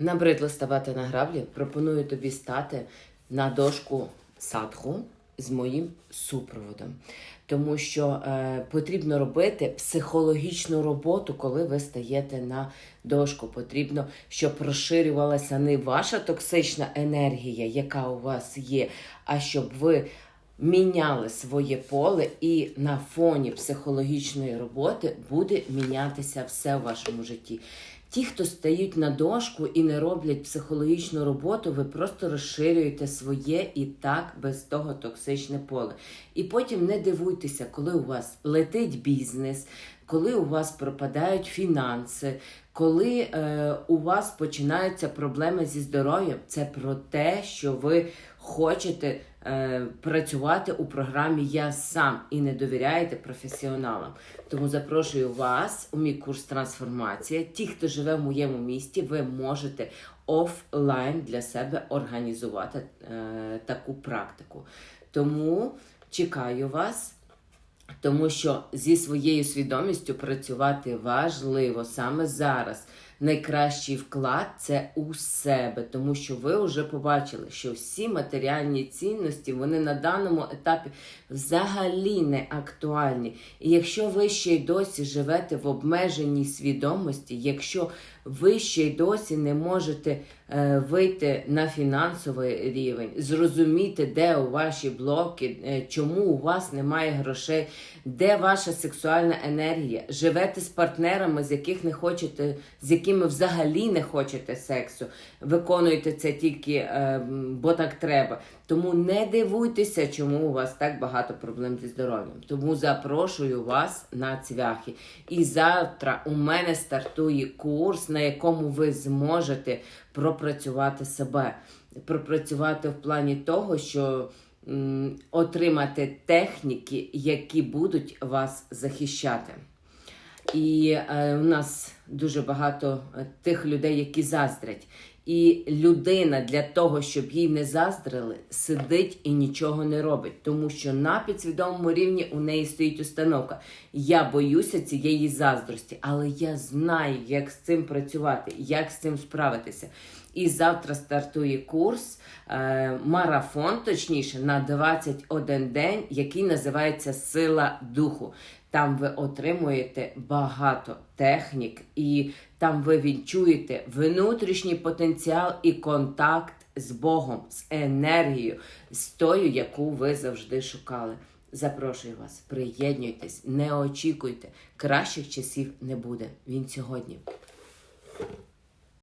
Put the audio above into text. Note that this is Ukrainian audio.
Набридло ставати на граблі. Пропоную тобі стати на дошку садху з моїм супроводом. Тому що е, потрібно робити психологічну роботу, коли ви стаєте на дошку. Потрібно, щоб розширювалася не ваша токсична енергія, яка у вас є, а щоб ви міняли своє поле, і на фоні психологічної роботи буде мінятися все в вашому житті. Ті, хто стають на дошку і не роблять психологічну роботу, ви просто розширюєте своє і так без того токсичне поле. І потім не дивуйтеся, коли у вас летить бізнес, коли у вас пропадають фінанси, коли е, у вас починаються проблеми зі здоров'ям. Це про те, що ви хочете е, працювати у програмі Я сам і не довіряєте професіоналам. Тому запрошую вас у мій курс трансформація. Ті, хто живе в моєму місті, ви можете офлайн для себе організувати е, таку практику. Тому чекаю вас. Тому що зі своєю свідомістю працювати важливо саме зараз. Найкращий вклад це у себе, тому що ви вже побачили, що всі матеріальні цінності вони на даному етапі взагалі не актуальні. І якщо ви ще й досі живете в обмеженій свідомості, якщо ви ще й досі не можете е, вийти на фінансовий рівень, зрозуміти, де у ваші блоки, е, чому у вас немає грошей, де ваша сексуальна енергія, живете з партнерами, з яких не хочете, з якими взагалі не хочете сексу, виконуєте це тільки е, бо так треба. Тому не дивуйтеся, чому у вас так багато проблем зі здоров'ям. Тому запрошую вас на цвяхи. І завтра у мене стартує курс, на якому ви зможете пропрацювати себе, пропрацювати в плані того, що м, отримати техніки, які будуть вас захищати. І е, у нас дуже багато е, тих людей, які заздрять. І людина для того, щоб їй не заздрили, сидить і нічого не робить, тому що на підсвідомому рівні у неї стоїть установка. Я боюся цієї заздрості, але я знаю, як з цим працювати, як з цим справитися. І завтра стартує курс, е, марафон, точніше, на 21 день, який називається Сила духу. Там ви отримуєте багато технік, і там ви відчуєте внутрішній потенціал і контакт з Богом, з енергією, з тою, яку ви завжди шукали. Запрошую вас, приєднуйтесь, не очікуйте. Кращих часів не буде. Він сьогодні.